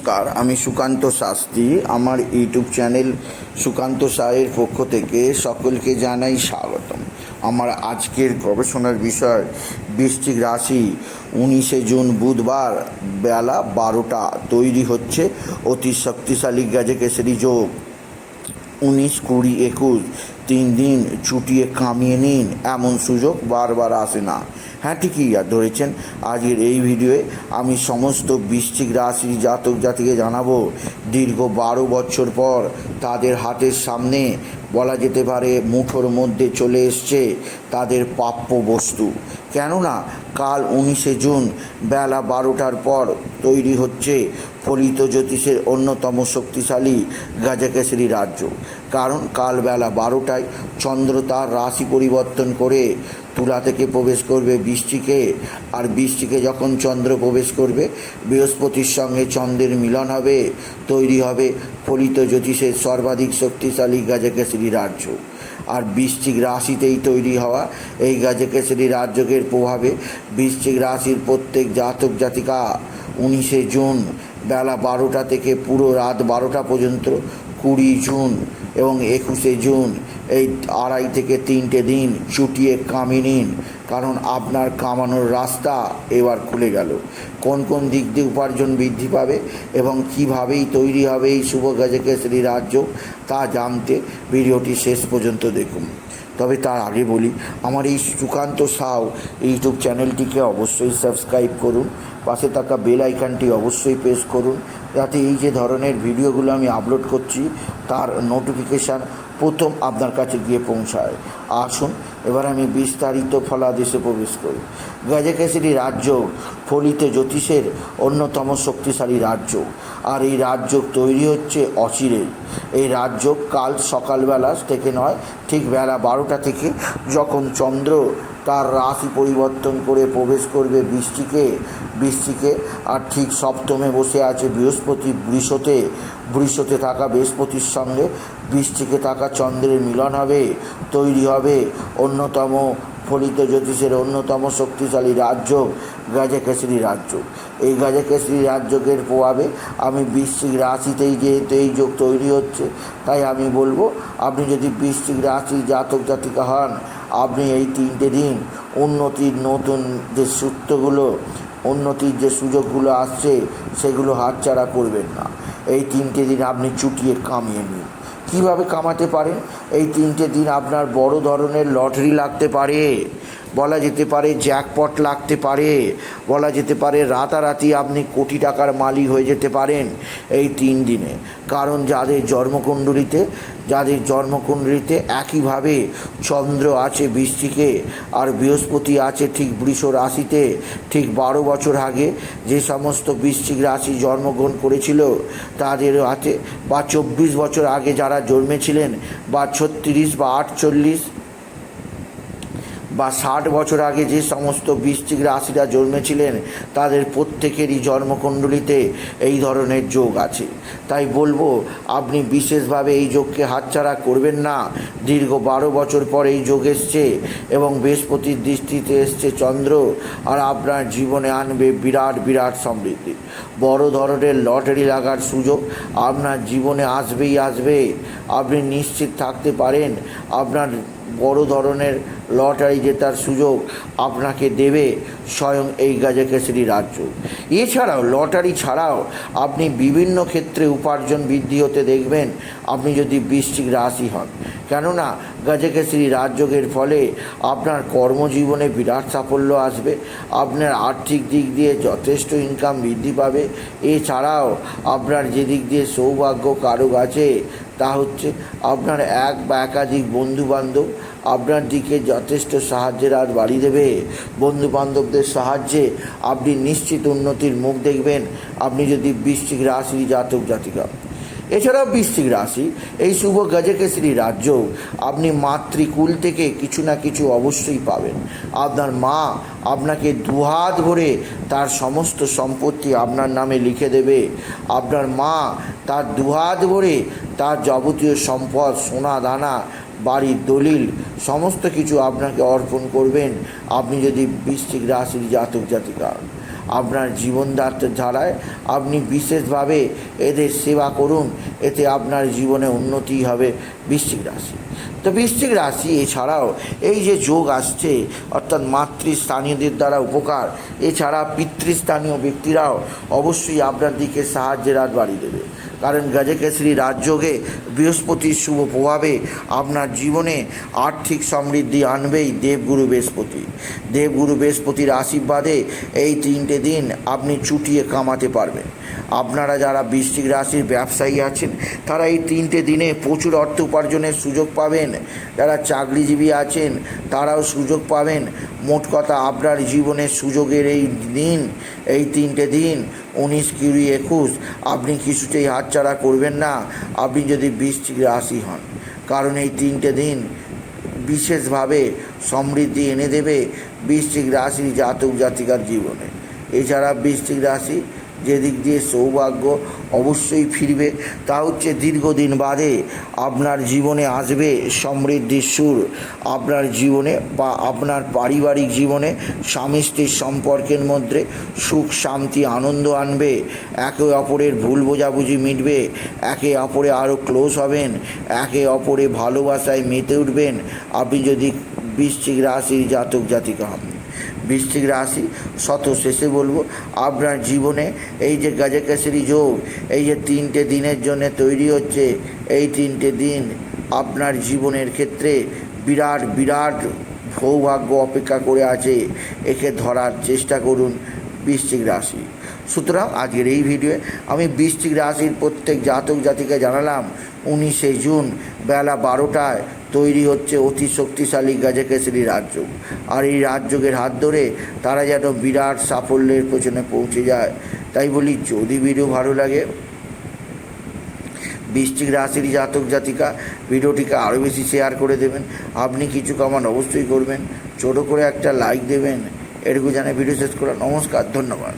নমস্কার, আমি সুকান্ত শাস্ত্রী। আমার ইউটিউব চ্যানেল সুকান্ত সায়ের পক্ষ থেকে সকলকে জানাই স্বাগতম। আমার আজকের গবেষণার বিষয় বৃষ্টিক রাশি, উনিশে জুন বুধবার বেলা বারোটা তৈরি হচ্ছে। অতি শক্তিশালী গ্যাজেকেশরী যোগ। উনিশ কুড়ি একুশ, তিন দিন ছুটিয়ে কামিয়ে নিন, এমন সুযোগ বারবার আসে না। হ্যাঁ ঠিকই আর ধরেছেন, আজকের এই ভিডিওয়ে আমি সমস্ত বৃশ্চিক রাশির জাতক জাতিকে জানাব, দীর্ঘ বারো বছর পর তাদের হাতের সামনে বলা যেতে পারে মুঠোর মধ্যে চলে এসছে তাদের প্রাপ্য বস্তু। কেননা কাল উনিশে জুন বেলা বারোটার পর তৈরি হচ্ছে ফলিত জ্যোতিষের অন্যতম শক্তিশালী গাজাকেশরী রাজ্য। কারণ কাল বেলা বারোটায় চন্দ্র তার রাশি পরিবর্তন করে তুলা থেকে প্রবেশ করবে বৃষ্টিকে, আর বৃষ্টিকে যখন চন্দ্র প্রবেশ করবে, বৃহস্পতির সঙ্গে চন্দ্রের মিলন হবে, তৈরি হবে ফলিত জ্যোতিষের সর্বাধিক শক্তিশালী গাজাকেশরী রাজ্য। আর বৃশ্চিক রাশিতেই তৈরি হওয়া এই গাজকেশরী রাজযোগের প্রভাবে বৃশ্চিক রাশির প্রত্যেক জাতক জাতিকা উনিশে জুন বেলা বারোটা থেকে পুরো রাত বারোটা পর্যন্ত কুড়ি জুন এবং একুশে জুন এই আড়াই থেকে তিনটে দিন চুটিয়ে কামিয়ে নিন, কারণ আপনার কামানোর রাস্তা এবার খুলে গেল। কোন কোন দিক দিয়ে উপার্জন বৃদ্ধি পাবে এবং কীভাবেই তৈরি হবে এই শুভ গাজকেশরী রাজ্য, তা জানতে ভিডিওটি শেষ পর্যন্ত দেখুন। তবে তার আগে বলি, আমার এই সুকান্ত সাউ ইউটিউব চ্যানেলটিকে অবশ্যই সাবস্ক্রাইব করুন, পাশে থাকা বেল আইকনটি অবশ্যই প্রেস করুন যাতে এই যে ধরনের ভিডিওগুলো আমি আপলোড করছি, তার নোটিফিকেশান প্রথম আপনার কাছে গিয়ে পৌঁছায়। আসুন, এবার আমি বিস্তারিত ফলাদেশে প্রবেশ করি। গাজাকেশরী রাজ্য ফলিত জ্যোতিষের অন্যতম শক্তিশালী রাজ্য। আর এই রাজ্য তৈরি হচ্ছে অচিরেই। এই রাজ্য কাল সকালবেলা থেকে নয়, ঠিক বেলা বারোটা থেকে যখন চন্দ্র তার রাশি পরিবর্তন করে প্রবেশ করবে বৃষ্টিকে। বৃষ্টিকে আর ঠিক সপ্তমে বসে আছে বৃহস্পতি বৃষতে। বৃষতে থাকা বৃহস্পতির সঙ্গে বৃষ্টিকে থাকা চন্দ্রের মিলন হবে, তৈরি হবে অন্যতম ফলিত জ্যোতিষের অন্যতম শক্তিশালী রাজ্য গাজাকেশরী রাজ্য। এই গাজাকেশরী রাজ্যকের প্রভাবে আমি বৃশ্চিক রাশিতেই যেহেতু এই যোগ তৈরি হচ্ছে, তাই আমি বলব, আপনি যদি বৃশ্চিক রাশি জাতক জাতিকা হন আপনি এই তিনটে দিন উন্নতির নতুন যে সূত্রগুলো, উন্নতির যে সুযোগগুলো আসছে, সেগুলো হাতছাড়া করবেন না। এই তিনটে দিন আপনি চুটিয়ে কামিয়ে নিন। কীভাবে কামাতে পারেন? এই তিনটে দিন আপনার বড় ধরনের লটারি লাগতে পারে। বলা যেতে পারে জ্যাকপট লাগতে পারে। বলা যেতে পারে রাতারাতি আপনি কোটি টাকার মালিক হয়ে যেতে পারেন এই তিন দিনে। কারণ যাদের জন্মকুণ্ডলিতে যাদের জন্মকুণ্ডলিতে একইভাবে চন্দ্র আছে বৃষ্টিকে আর বৃহস্পতি আছে ঠিক বৃষ রাশিতে, ঠিক বারো বছর আগে যে সমস্ত বৃশ্চিক রাশি জন্মগ্রহণ করেছিল, তাদের হাতে বা চব্বিশ বছর আগে যারা জন্মেছিলেন বা ছত্রিশ বা আটচল্লিশ বা ষাট বছর আগে যে সমস্ত বৃশ্চিক রাশিরা জন্মেছিলেন, তাদের প্রত্যেকেরই জন্মকুণ্ডলিতে এই ধরনের যোগ আছে। তাই বলব, আপনি বিশেষভাবে এই যোগকে হাতছাড়া করবেন না। দীর্ঘ বারো বছর পর এই যোগ এসছে এবং বৃহস্পতির দৃষ্টিতে এসছে চন্দ্র আর আপনার জীবনে আনবে বিরাট বিরাট সমৃদ্ধি। বড় ধরনের লটারি লাগার সুযোগ আপনার জীবনে আসবেই আসবে। আপনি নিশ্চিত থাকতে পারেন, আপনার বড় ধরনের লটারি জেতার সুযোগ আপনাকে দেবে স্বয়ং এই গাজাকেশরী রাজ্য। এছাড়াও লটারি ছাড়াও আপনি বিভিন্ন ক্ষেত্রে উপার্জন বৃদ্ধি হতে দেখবেন, আপনি যদি বৃশ্চিক রাশি হন। কেননা গাজাকেশরী রাজযোগের ফলে আপনার কর্মজীবনে বিরাট সাফল্য আসবে, আপনার আর্থিক দিক দিয়ে যথেষ্ট ইনকাম বৃদ্ধি পাবে। এছাড়াও আপনার যে দিক দিয়ে সৌভাগ্য কারক আছে তা হচ্ছে আপনার এক বা একাধিক বন্ধুবান্ধব আপনার দিকে যথেষ্ট সাহায্যের আর বাড়িয়ে দেবে। বন্ধুবান্ধবদের সাহায্যে আপনি নিশ্চিত উন্নতির মুখ দেখবেন। আপনি যদি বৃষ্টিক রাশি জাতক জাতিকা। এছাড়াও বৃশ্চিক রাশি, এই শুভ গজকেশরী রাজ্য, আপনি মাতৃকুল থেকে কিছু না কিছু অবশ্যই পাবেন। আপনার মা আপনাকে দুহাত ভরে তার সমস্ত সম্পত্তি আপনার নামে লিখে দেবে। আপনার মা তার দুহাত ভরে তার যাবতীয় সম্পদ, সোনা, দানা বাড়ির দলিল, সমস্ত কিছু আপনাকে অর্পণ করবেন। আপনি যদি বৃশ্চিক রাশির জাতক জাতিকা আপনার জীবন ধারায় আপনি বিশেষভাবে এদের সেবা করুন, এতে আপনার জীবনে উন্নতি হবে বৃশ্চিক রাশি। তো বৃশ্চিক রাশি এছাড়াও এই যে যোগ আসছে, অর্থাৎ মাতৃস্থানীয়দের দ্বারা উপকার, এছাড়া পিতৃস্থানীয় ব্যক্তিরাও অবশ্যই আপনার দিকে সাহায্যের হাত বাড়িয়ে দেবে। কারণ গজকেশরী রাজযোগে বৃহস্পতির শুভ প্রভাবে আপনার জীবনে আর্থিক সমৃদ্ধি আনবেই দেবগুরু বৃহস্পতি। দেবগুরু বৃহস্পতির আশীর্বাদে এই তিনটে দিন আপনি চুটিয়ে কামাতে পারবেন। আপনারা যারা বৃশ্চিক রাশির ব্যবসায়ী আছেন, তারা এই তিনটে দিনে প্রচুর অর্থ উপার্জনের সুযোগ পাবেন। যারা চাকরিজীবী আছেন, তারাও সুযোগ পাবেন। মোট কথা আপনার জীবনের সুযোগের এই দিন, এই তিনটে দিন, উনিশ কুড়ি একুশ, আপনি কিছুতেই হাতছাড়া করবেন না। আপনি যদি বৃষ্টিক রাশি হন, কারণ এই তিনটে দিন বিশেষভাবে সমৃদ্ধি এনে দেবে বৃষ্টিক রাশি জাতক জাতিকার জীবনে। এছাড়া বৃষ্টিক রাশি যেদিক দিয়ে সৌভাগ্য অবশ্যই ফিরবে, তা হচ্ছে দীর্ঘদিন বাদে আপনার জীবনে আসবে সমৃদ্ধির সুর। আপনার জীবনে বা আপনার পারিবারিক জীবনে স্বামী স্ত্রীর সম্পর্কের মধ্যে সুখ, শান্তি, আনন্দ আনবে। একে অপরের ভুল বোঝাবুঝি মিটবে। একে অপরে আরও ক্লোজ হবেন। একে অপরে ভালোবাসায় মেতে উঠবেন। আপনি যদি বৃশ্চিক রাশির জাতক জাতিকা হন। বৃশ্চিক রাশি, শত শেষে বলব, আপনার জীবনে এই যে গাজেকেশরী যোগ, এই যে তিনটে দিনের জন্য তৈরি হচ্ছে, এই তিনটে দিন আপনার জীবনের ক্ষেত্রে বিরাট বিরাট সৌভাগ্য অপেক্ষা করে আছে। একে ধরার চেষ্টা করুন বৃশ্চিক রাশি। সুতরাং আজকের এই ভিডিওয়ে আমি বৃশ্চিক রাশির প্রত্যেক জাতক জাতিকে জানালাম, উনিশে জুন বেলা বারোটায় তৈরি হচ্ছে অতি শক্তিশালী গাজেকেশরী রাজযোগ আর এই রাজযোগের হাত ধরে তারা যেন বিরাট সাফল্যের পেছনে পৌঁছে যায়। তাই বলি, যদি ভিডিও ভালো লাগে, বৃশ্চিক রাশির জাতক জাতিকা ভিডিওটিকে আরও বেশি শেয়ার করে দেবেন। আপনি কিছু কামান অবশ্যই করবেন। ছোটো করে একটা লাইক দেবেন। এটুকু জানে ভিডিও শেষ করা নমস্কার, ধন্যবাদ।